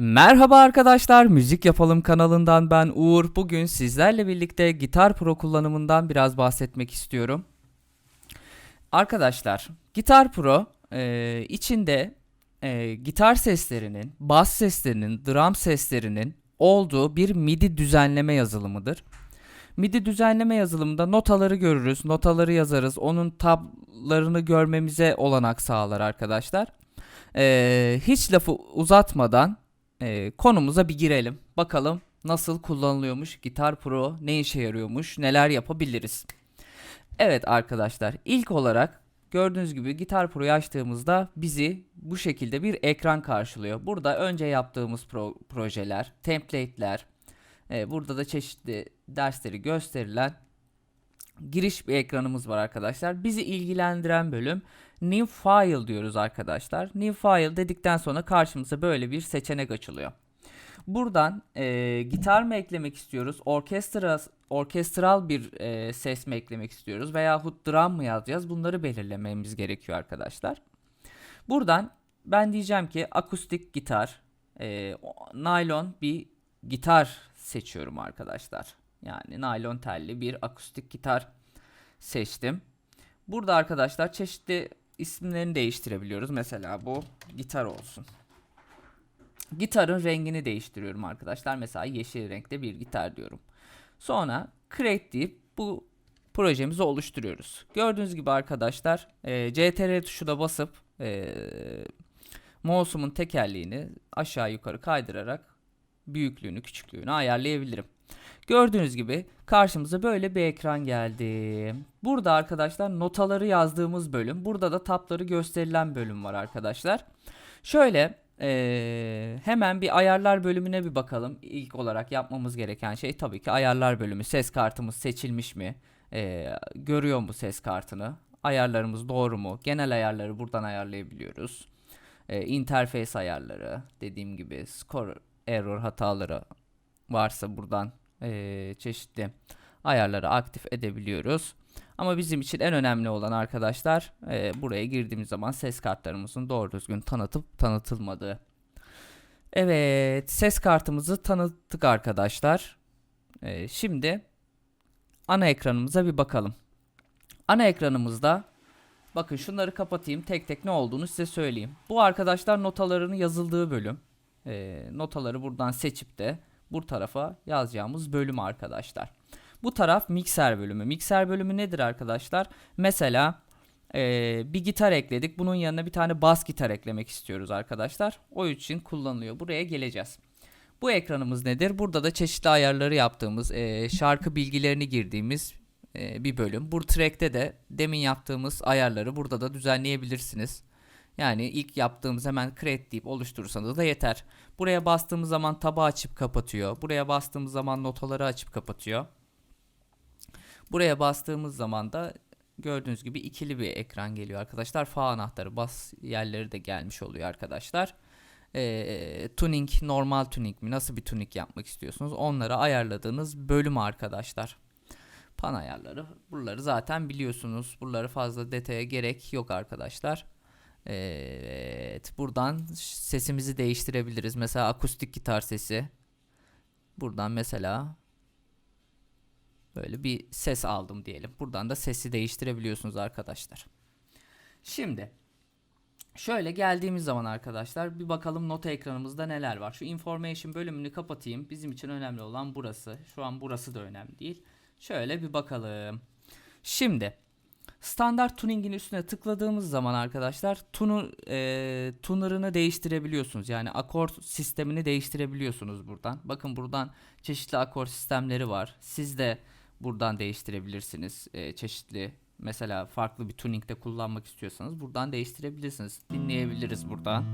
Merhaba arkadaşlar, Müzik Yapalım kanalından ben Uğur. Bugün sizlerle birlikte Gitar Pro kullanımından biraz bahsetmek istiyorum. Arkadaşlar, Gitar Pro e, içinde e, gitar seslerinin, bas seslerinin, drum seslerinin olduğu bir MIDI düzenleme yazılımıdır. MIDI düzenleme yazılımında notaları görürüz, notaları yazarız, onun tablarını görmemize olanak sağlar arkadaşlar. E, hiç lafı uzatmadan e, konumuza bir girelim. Bakalım nasıl kullanılıyormuş Gitar Pro, ne işe yarıyormuş, neler yapabiliriz. Evet arkadaşlar, ilk olarak gördüğünüz gibi Gitar Pro'yu açtığımızda bizi bu şekilde bir ekran karşılıyor. Burada önce yaptığımız pro- projeler, template'ler, e, burada da çeşitli dersleri gösterilen giriş bir ekranımız var arkadaşlar. Bizi ilgilendiren bölüm New File diyoruz arkadaşlar. New File dedikten sonra karşımıza böyle bir seçenek açılıyor. Buradan e, gitar mı eklemek istiyoruz, orkestra orkestral bir e, ses mi eklemek istiyoruz veyahut drum mı yazacağız bunları belirlememiz gerekiyor arkadaşlar. Buradan ben diyeceğim ki akustik gitar, e, naylon bir gitar seçiyorum arkadaşlar. Yani naylon telli bir akustik gitar seçtim. Burada arkadaşlar çeşitli isimlerini değiştirebiliyoruz. Mesela bu gitar olsun. Gitarın rengini değiştiriyorum arkadaşlar. Mesela yeşil renkte bir gitar diyorum. Sonra create deyip bu projemizi oluşturuyoruz. Gördüğünüz gibi arkadaşlar e, CTRL tuşuna basıp e, mouse'umun tekerleğini aşağı yukarı kaydırarak büyüklüğünü küçüklüğünü ayarlayabilirim. Gördüğünüz gibi karşımıza böyle bir ekran geldi. Burada arkadaşlar notaları yazdığımız bölüm. Burada da tapları gösterilen bölüm var arkadaşlar. Şöyle eee, hemen bir ayarlar bölümüne bir bakalım. İlk olarak yapmamız gereken şey tabii ki ayarlar bölümü. Ses kartımız seçilmiş mi? Eee, görüyor mu ses kartını? Ayarlarımız doğru mu? Genel ayarları buradan ayarlayabiliyoruz. Eee interface ayarları dediğim gibi score error hataları varsa buradan eee, çeşitli ayarları aktif edebiliyoruz. Ama bizim için en önemli olan arkadaşlar eee, buraya girdiğimiz zaman ses kartlarımızın doğru düzgün tanıtıp tanıtılmadığı. Evet ses kartımızı tanıttık arkadaşlar. Eee, şimdi ana ekranımıza bir bakalım. Ana ekranımızda bakın şunları kapatayım tek tek ne olduğunu size söyleyeyim. Bu arkadaşlar notalarının yazıldığı bölüm. Eee, notaları buradan seçip de bu tarafa yazacağımız bölüm arkadaşlar. Bu taraf mikser bölümü. Mikser bölümü nedir arkadaşlar? Mesela eee, bir gitar ekledik. Bunun yanına bir tane bas gitar eklemek istiyoruz arkadaşlar. O için kullanılıyor. Buraya geleceğiz. Bu ekranımız nedir? Burada da çeşitli ayarları yaptığımız, eee, şarkı bilgilerini girdiğimiz eee, bir bölüm. Bu track'te de demin yaptığımız ayarları burada da düzenleyebilirsiniz. Yani ilk yaptığımız hemen create deyip oluşturursanız da yeter. Buraya bastığımız zaman tabu açıp kapatıyor. Buraya bastığımız zaman notaları açıp kapatıyor. Buraya bastığımız zaman da gördüğünüz gibi ikili bir ekran geliyor arkadaşlar. Fa anahtarı bas yerleri de gelmiş oluyor arkadaşlar. Ee, tuning normal tuning mi nasıl bir tuning yapmak istiyorsunuz onları ayarladığınız bölüm arkadaşlar. Pan ayarları buraları zaten biliyorsunuz. Buraları fazla detaya gerek yok arkadaşlar. Evet buradan sesimizi değiştirebiliriz. Mesela akustik gitar sesi. Buradan mesela böyle bir ses aldım diyelim. Buradan da sesi değiştirebiliyorsunuz arkadaşlar. Şimdi şöyle geldiğimiz zaman arkadaşlar bir bakalım nota ekranımızda neler var. Şu information bölümünü kapatayım. Bizim için önemli olan burası. Şu an burası da önemli değil. Şöyle bir bakalım. Şimdi standart tuningin üstüne tıkladığımız zaman arkadaşlar tunu e, tuner'ını değiştirebiliyorsunuz. Yani akor sistemini değiştirebiliyorsunuz buradan. Bakın buradan çeşitli akor sistemleri var. Siz de buradan değiştirebilirsiniz. E, çeşitli mesela farklı bir tuningde kullanmak istiyorsanız buradan değiştirebilirsiniz. Dinleyebiliriz buradan.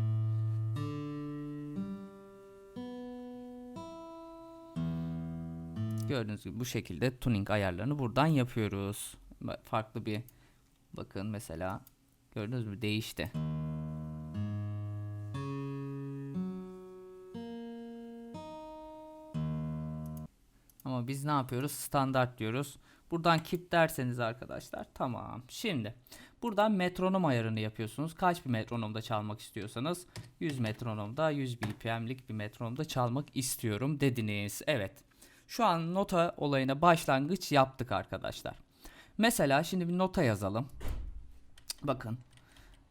Gördüğünüz gibi bu şekilde tuning ayarlarını buradan yapıyoruz. Farklı bir bakın mesela gördünüz mü değişti. Ama biz ne yapıyoruz? Standart diyoruz. Buradan keep derseniz arkadaşlar tamam. Şimdi Buradan metronom ayarını yapıyorsunuz. Kaç bir metronomda çalmak istiyorsanız 100 metronomda 100 BPM'lik bir metronomda çalmak istiyorum dediniz. Evet. Şu an nota olayına başlangıç yaptık arkadaşlar. Mesela şimdi bir nota yazalım. Bakın.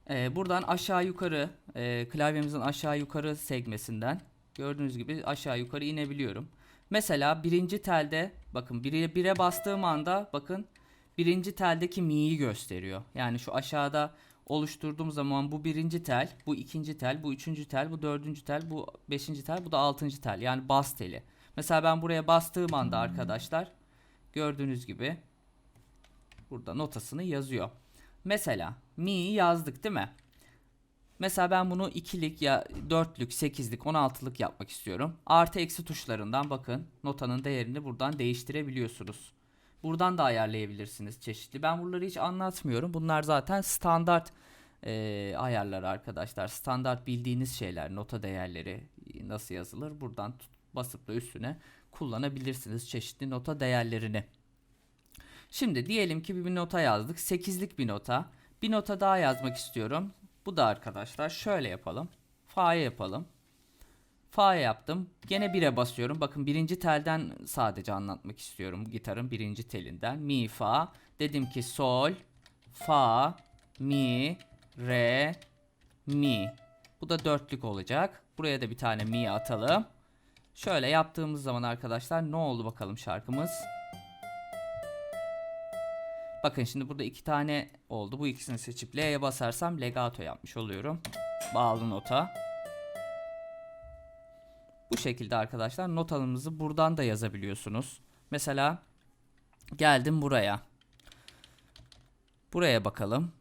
Ee, buradan aşağı yukarı e, klavyemizin aşağı yukarı segmesinden gördüğünüz gibi aşağı yukarı inebiliyorum. Mesela birinci telde bakın bire, bire bastığım anda bakın birinci teldeki mi'yi gösteriyor. Yani şu aşağıda oluşturduğum zaman bu birinci tel, bu ikinci tel, bu üçüncü tel, bu dördüncü tel, bu beşinci tel, bu da altıncı tel. Yani bas teli. Mesela ben buraya bastığım anda arkadaşlar gördüğünüz gibi burada notasını yazıyor. Mesela mi'yi yazdık değil mi? Mesela ben bunu ikilik ya dörtlük, sekizlik, on altılık yapmak istiyorum. Artı eksi tuşlarından bakın notanın değerini buradan değiştirebiliyorsunuz. Buradan da ayarlayabilirsiniz çeşitli. Ben bunları hiç anlatmıyorum. Bunlar zaten standart e, ayarlar arkadaşlar. Standart bildiğiniz şeyler, nota değerleri nasıl yazılır. Buradan basıp da üstüne kullanabilirsiniz çeşitli nota değerlerini. Şimdi diyelim ki bir nota yazdık. 8'lik bir nota. Bir nota daha yazmak istiyorum. Bu da arkadaşlar şöyle yapalım. Fa'ya yapalım. Fa'ya yaptım. Gene 1'e basıyorum. Bakın birinci telden sadece anlatmak istiyorum. Gitarın birinci telinden. Mi, Fa. Dedim ki Sol, Fa, Mi, Re, Mi. Bu da dörtlük olacak. Buraya da bir tane Mi atalım. Şöyle yaptığımız zaman arkadaşlar ne oldu bakalım şarkımız? Bakın şimdi burada iki tane oldu. Bu ikisini seçip L'ye basarsam legato yapmış oluyorum. Bağlı nota. Bu şekilde arkadaşlar notalarınızı buradan da yazabiliyorsunuz. Mesela geldim buraya. Buraya bakalım.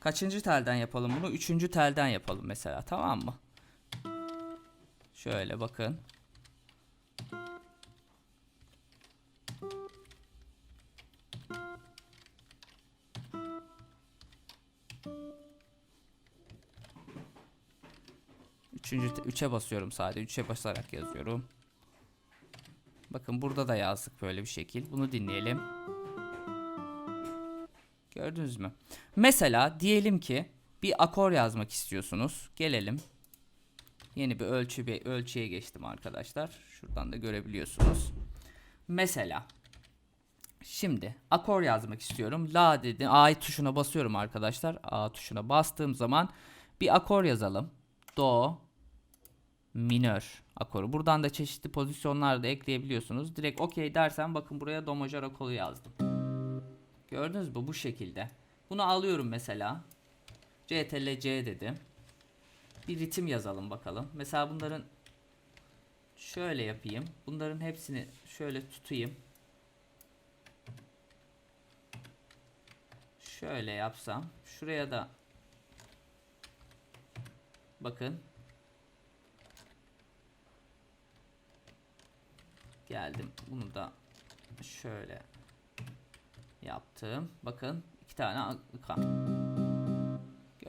Kaçıncı telden yapalım bunu? Üçüncü telden yapalım mesela tamam mı? Şöyle bakın. Üçüncü, üçe basıyorum sadece. Üçe basarak yazıyorum. Bakın burada da yazdık böyle bir şekil. Bunu dinleyelim. Gördünüz mü? Mesela diyelim ki bir akor yazmak istiyorsunuz. Gelelim. Yeni bir ölçü bir ölçüye geçtim arkadaşlar. Şuradan da görebiliyorsunuz. Mesela şimdi akor yazmak istiyorum. La dedi. A tuşuna basıyorum arkadaşlar. A tuşuna bastığım zaman bir akor yazalım. Do minör akoru. Buradan da çeşitli pozisyonlar da ekleyebiliyorsunuz. Direkt okey dersen bakın buraya do majör akoru yazdım. Gördünüz mü bu şekilde. Bunu alıyorum mesela. CTRL C dedim. Bir ritim yazalım bakalım. Mesela bunların şöyle yapayım. Bunların hepsini şöyle tutayım. Şöyle yapsam. Şuraya da bakın. Geldim. Bunu da şöyle yaptım. Bakın iki tane ak-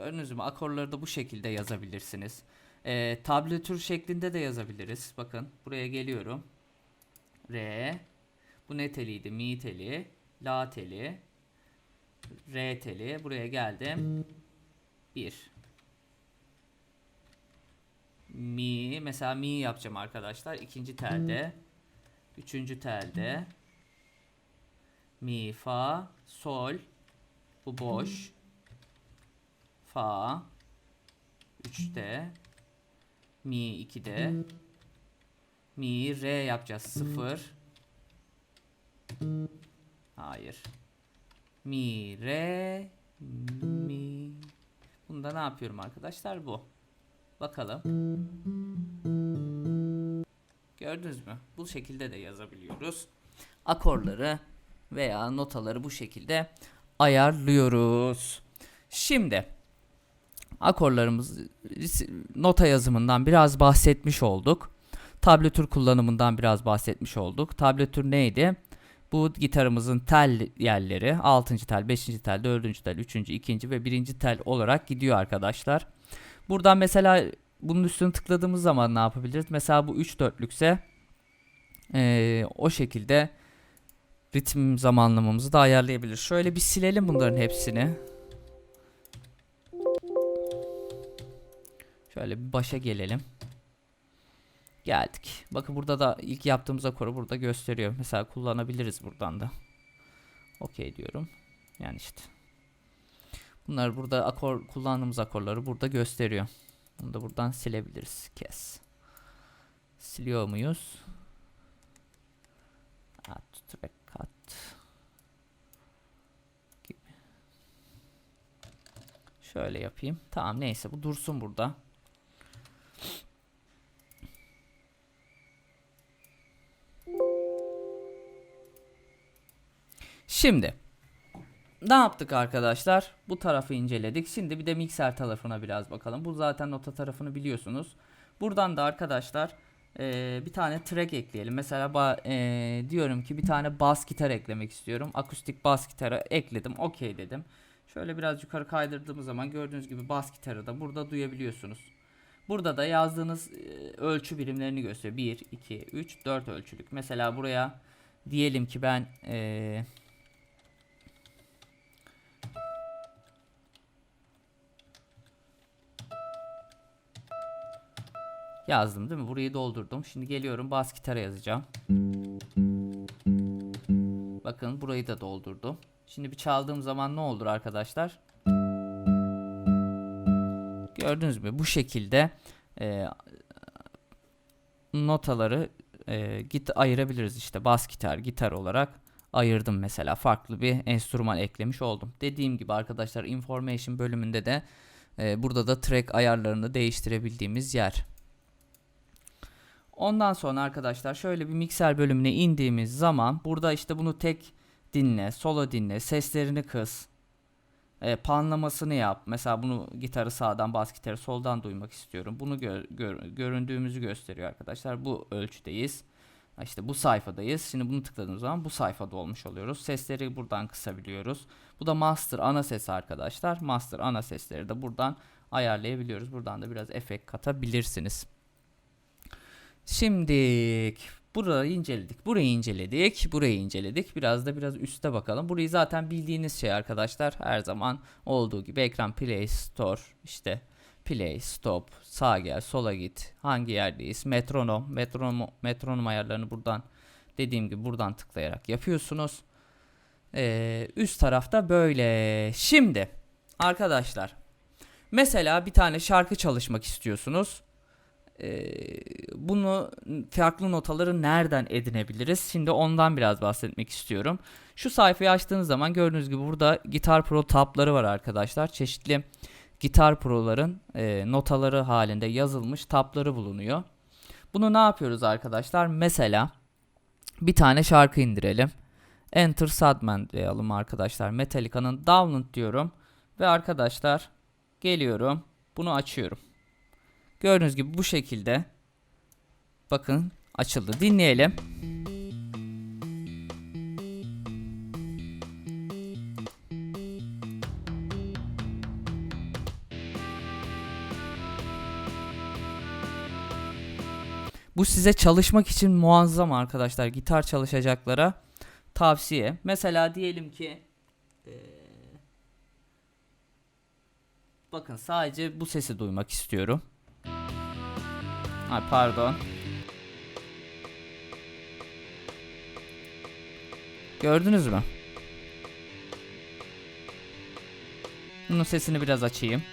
Gördünüz mü? Akorları da bu şekilde yazabilirsiniz. Ee, tablatür şeklinde de yazabiliriz. Bakın buraya geliyorum. Re. Bu ne teliydi? Mi teli. La teli. Re teli. Buraya geldim. 1. Mi. Mesela mi yapacağım arkadaşlar. ikinci telde. Üçüncü telde. Mi, fa, sol. Bu boş. Fa. 3'te. Mi 2'de. Mi, re yapacağız. 0. Hayır. Mi, re, mi. Bunda ne yapıyorum arkadaşlar? Bu. Bakalım. Gördünüz mü? Bu şekilde de yazabiliyoruz. Akorları veya notaları bu şekilde ayarlıyoruz. Şimdi akorlarımız nota yazımından biraz bahsetmiş olduk. Tablatür kullanımından biraz bahsetmiş olduk. Tablatür neydi? Bu gitarımızın tel yerleri 6. tel, 5. tel, 4. tel, 3. 2. ve 1. tel olarak gidiyor arkadaşlar. Buradan mesela bunun üstüne tıkladığımız zaman ne yapabiliriz? Mesela bu 3 dörtlükse Ee, o şekilde ritim zamanlamamızı da ayarlayabilir. Şöyle bir silelim bunların hepsini. Şöyle bir başa gelelim. Geldik. Bakın burada da ilk yaptığımız akoru burada gösteriyor. Mesela kullanabiliriz buradan da. Okey diyorum. Yani işte. Bunlar burada akor kullandığımız akorları burada gösteriyor. Bunu da buradan silebiliriz. Kes. Siliyor muyuz? Add track cut. Gibi. Şöyle yapayım. Tamam neyse bu dursun burada. Şimdi ne yaptık arkadaşlar? Bu tarafı inceledik. Şimdi bir de mikser tarafına biraz bakalım. Bu zaten nota tarafını biliyorsunuz. Buradan da arkadaşlar eee, bir tane track ekleyelim. Mesela ba- eee, diyorum ki bir tane bas gitar eklemek istiyorum. Akustik bas gitarı ekledim. Okey dedim. Şöyle biraz yukarı kaydırdığımız zaman gördüğünüz gibi bas gitarı da burada duyabiliyorsunuz. Burada da yazdığınız eee, ölçü birimlerini gösteriyor. 1, 2, 3, 4 ölçülük. Mesela buraya diyelim ki ben eee Yazdım değil mi? Burayı doldurdum. Şimdi geliyorum bas gitara yazacağım. Bakın burayı da doldurdum. Şimdi bir çaldığım zaman ne olur arkadaşlar? Gördünüz mü? Bu şekilde e, notaları e, git ayırabiliriz işte bas gitar, gitar olarak ayırdım mesela farklı bir enstrüman eklemiş oldum. Dediğim gibi arkadaşlar information bölümünde de e, burada da track ayarlarını değiştirebildiğimiz yer. Ondan sonra arkadaşlar şöyle bir mikser bölümüne indiğimiz zaman burada işte bunu tek dinle, solo dinle, seslerini kıs, e, panlamasını yap. Mesela bunu gitarı sağdan, bas gitarı soldan duymak istiyorum. Bunu gö- gör- göründüğümüzü gösteriyor arkadaşlar. Bu ölçüdeyiz. İşte bu sayfadayız. Şimdi bunu tıkladığımız zaman bu sayfada olmuş oluyoruz. Sesleri buradan kısabiliyoruz. Bu da master ana ses arkadaşlar. Master ana sesleri de buradan ayarlayabiliyoruz. Buradan da biraz efekt katabilirsiniz. Şimdi burayı inceledik. Burayı inceledik. Burayı inceledik. Biraz da biraz üste bakalım. Burayı zaten bildiğiniz şey arkadaşlar. Her zaman olduğu gibi ekran play store işte play stop sağa gel sola git hangi yerdeyiz metronom metronom metronom ayarlarını buradan dediğim gibi buradan tıklayarak yapıyorsunuz. Ee, üst tarafta böyle. Şimdi arkadaşlar mesela bir tane şarkı çalışmak istiyorsunuz. Ee, bunu farklı notaları nereden edinebiliriz? Şimdi ondan biraz bahsetmek istiyorum. Şu sayfayı açtığınız zaman gördüğünüz gibi burada Gitar Pro tabları var arkadaşlar. Çeşitli Gitar Pro'ların e, notaları halinde yazılmış tabları bulunuyor. Bunu ne yapıyoruz arkadaşlar? Mesela bir tane şarkı indirelim. Enter Sandman diyelim arkadaşlar. Metallica'nın Download diyorum. Ve arkadaşlar geliyorum. Bunu açıyorum. Gördüğünüz gibi bu şekilde bakın açıldı. Dinleyelim. Bu size çalışmak için muazzam arkadaşlar. Gitar çalışacaklara tavsiye. Mesela diyelim ki eee, bakın sadece bu sesi duymak istiyorum. Ay pardon. Gördünüz mü? Bunun sesini biraz açayım.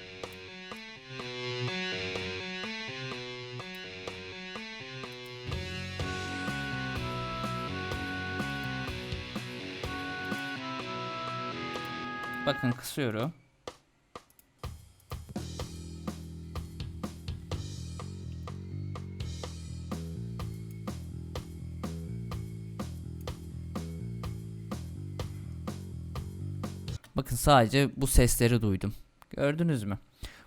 Bakın kısıyorum. Sadece bu sesleri duydum. Gördünüz mü?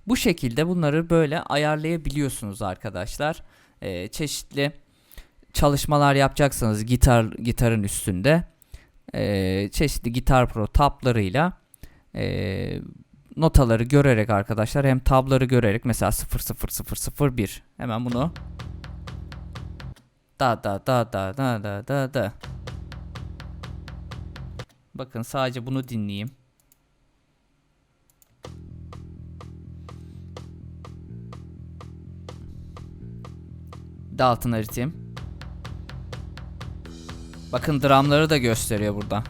Bu şekilde bunları böyle ayarlayabiliyorsunuz arkadaşlar. Ee, çeşitli çalışmalar yapacaksanız gitar gitarın üstünde ee, çeşitli gitar pro tablarıyla ee, notaları görerek arkadaşlar hem tabları görerek mesela 00001 hemen bunu Da da da da da da da da. Bakın sadece bunu dinleyeyim. Dalton haritayım. Bakın dramları da gösteriyor burada.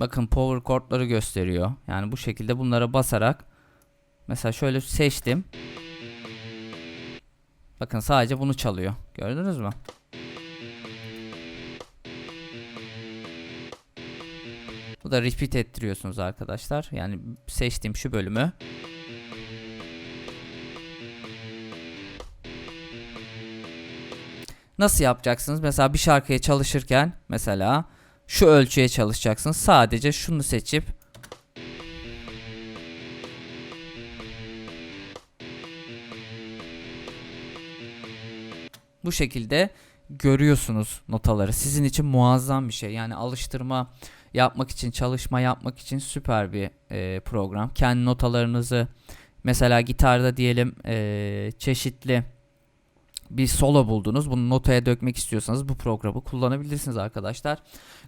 Bakın power chord'ları gösteriyor. Yani bu şekilde bunlara basarak mesela şöyle seçtim. Bakın sadece bunu çalıyor. Gördünüz mü? Bu da repeat ettiriyorsunuz arkadaşlar. Yani seçtiğim şu bölümü Nasıl yapacaksınız? Mesela bir şarkıya çalışırken mesela şu ölçüye çalışacaksınız. Sadece şunu seçip bu şekilde görüyorsunuz notaları. Sizin için muazzam bir şey. Yani alıştırma yapmak için, çalışma yapmak için süper bir e, program. Kendi notalarınızı mesela gitarda diyelim e, çeşitli bir solo buldunuz. Bunu notaya dökmek istiyorsanız bu programı kullanabilirsiniz arkadaşlar.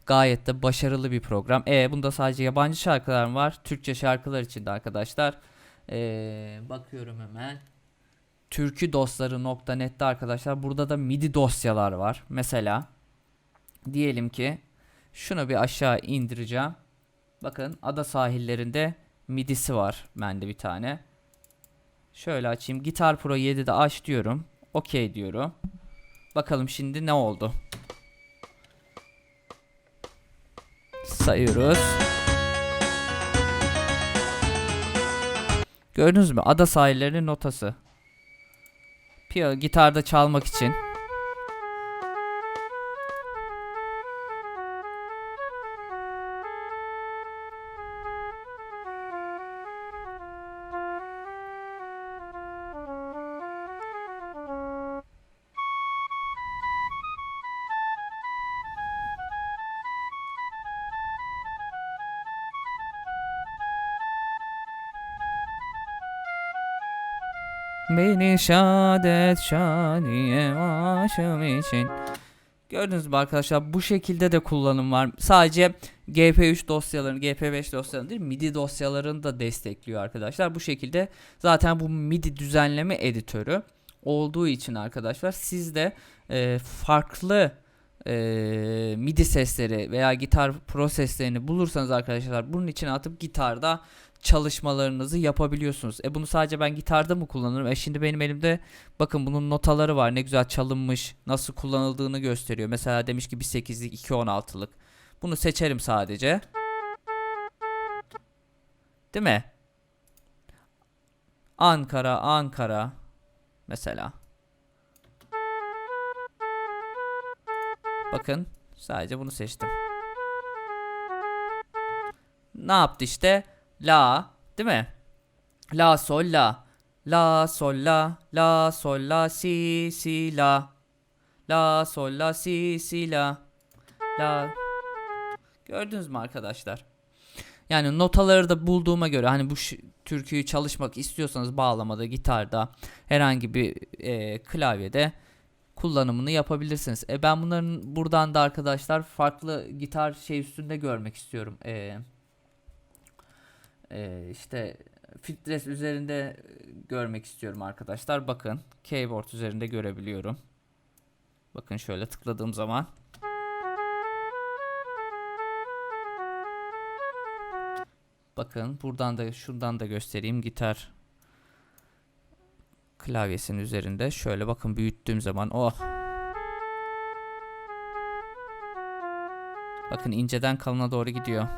Gayet de başarılı bir program. E bunda sadece yabancı şarkılar mı var? Türkçe şarkılar için de arkadaşlar. E, bakıyorum hemen. Türküdosları.net'te arkadaşlar burada da MIDI dosyalar var. Mesela diyelim ki şunu bir aşağı indireceğim. Bakın ada sahillerinde MIDI'si var bende bir tane. Şöyle açayım. Gitar Pro 7'de aç diyorum. Okey diyorum. Bakalım şimdi ne oldu? Sayıyoruz. Gördünüz mü? Ada sahillerinin notası. Piyano gitarda çalmak için. Beni şad et şaniye aşım için. Gördünüz mü arkadaşlar bu şekilde de kullanım var. Sadece GP3 dosyalarını, GP5 dosyalarını değil MIDI dosyalarını da destekliyor arkadaşlar. Bu şekilde zaten bu MIDI düzenleme editörü olduğu için arkadaşlar siz de e, farklı e, MIDI sesleri veya gitar pro seslerini bulursanız arkadaşlar bunun için atıp gitarda çalışmalarınızı yapabiliyorsunuz. E bunu sadece ben gitarda mı kullanırım? E şimdi benim elimde bakın bunun notaları var. Ne güzel çalınmış. Nasıl kullanıldığını gösteriyor. Mesela demiş ki bir 8'lik 2 16'lık. Bunu seçerim sadece. Değil mi? Ankara, Ankara mesela. Bakın sadece bunu seçtim. Ne yaptı işte? La, değil mi? La sol la. La sol la, la sol la si si la. La sol la si si la. La. Gördünüz mü arkadaşlar? Yani notaları da bulduğuma göre hani bu türküyü çalışmak istiyorsanız bağlamada, gitarda, herhangi bir e, klavyede kullanımını yapabilirsiniz. E ben bunların buradan da arkadaşlar farklı gitar şey üstünde görmek istiyorum. Eee e, işte filtres üzerinde görmek istiyorum arkadaşlar. Bakın keyboard üzerinde görebiliyorum. Bakın şöyle tıkladığım zaman Bakın buradan da şuradan da göstereyim gitar klavyesinin üzerinde şöyle bakın büyüttüğüm zaman oh Bakın inceden kalına doğru gidiyor.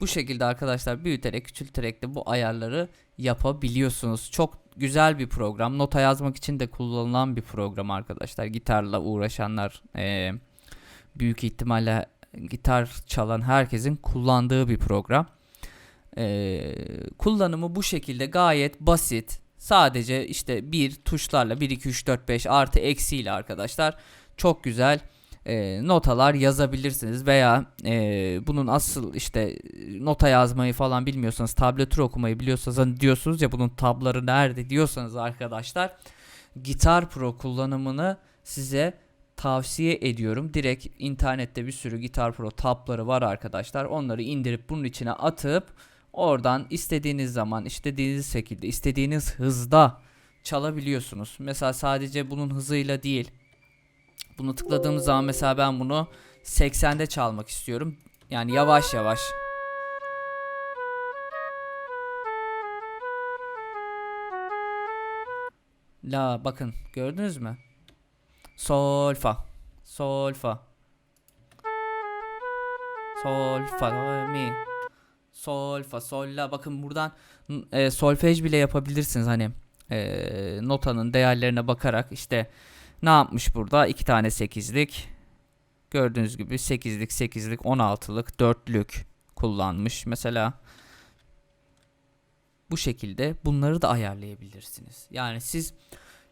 Bu şekilde arkadaşlar büyüterek küçülterek de bu ayarları yapabiliyorsunuz. Çok güzel bir program. Nota yazmak için de kullanılan bir program arkadaşlar. Gitarla uğraşanlar eee, büyük ihtimalle gitar çalan herkesin kullandığı bir program. Eee, kullanımı bu şekilde gayet basit. Sadece işte bir tuşlarla 1 2 3 4 5 artı eksiyle arkadaşlar çok güzel e, notalar yazabilirsiniz veya e, bunun asıl işte nota yazmayı falan bilmiyorsanız tablatür okumayı biliyorsanız hani diyorsunuz ya bunun tabları nerede diyorsanız arkadaşlar Gitar Pro kullanımını size tavsiye ediyorum. Direkt internette bir sürü Gitar Pro tabları var arkadaşlar. Onları indirip bunun içine atıp oradan istediğiniz zaman istediğiniz şekilde istediğiniz hızda çalabiliyorsunuz. Mesela sadece bunun hızıyla değil bunu tıkladığımız zaman mesela ben bunu 80'de çalmak istiyorum. Yani yavaş yavaş. La bakın gördünüz mü? Sol fa. Sol fa. Sol fa mi. Sol fa sol la bakın buradan e, solfej bile yapabilirsiniz hani e, notanın değerlerine bakarak işte ne yapmış burada? İki tane sekizlik. Gördüğünüz gibi sekizlik, sekizlik, 16'lık, dörtlük kullanmış. Mesela bu şekilde bunları da ayarlayabilirsiniz. Yani siz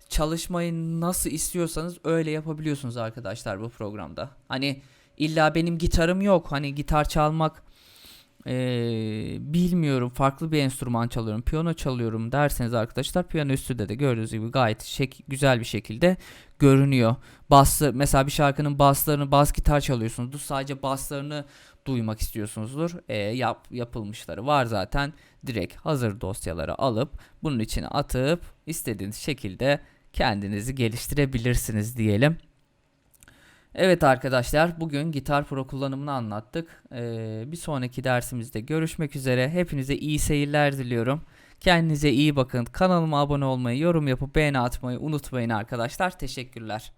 çalışmayı nasıl istiyorsanız öyle yapabiliyorsunuz arkadaşlar bu programda. Hani illa benim gitarım yok. Hani gitar çalmak eee, bilmiyorum farklı bir enstrüman çalıyorum piyano çalıyorum derseniz arkadaşlar piyano üstünde de gördüğünüz gibi gayet şek güzel bir şekilde görünüyor. Baslı mesela bir şarkının baslarını bas gitar çalıyorsunuzdur. Sadece baslarını duymak istiyorsunuzdur. E, yap yapılmışları var zaten. Direkt hazır dosyaları alıp bunun içine atıp istediğiniz şekilde kendinizi geliştirebilirsiniz diyelim. Evet arkadaşlar bugün Gitar Pro kullanımını anlattık. Ee, bir sonraki dersimizde görüşmek üzere. Hepinize iyi seyirler diliyorum. Kendinize iyi bakın. Kanalıma abone olmayı, yorum yapıp beğeni atmayı unutmayın arkadaşlar. Teşekkürler.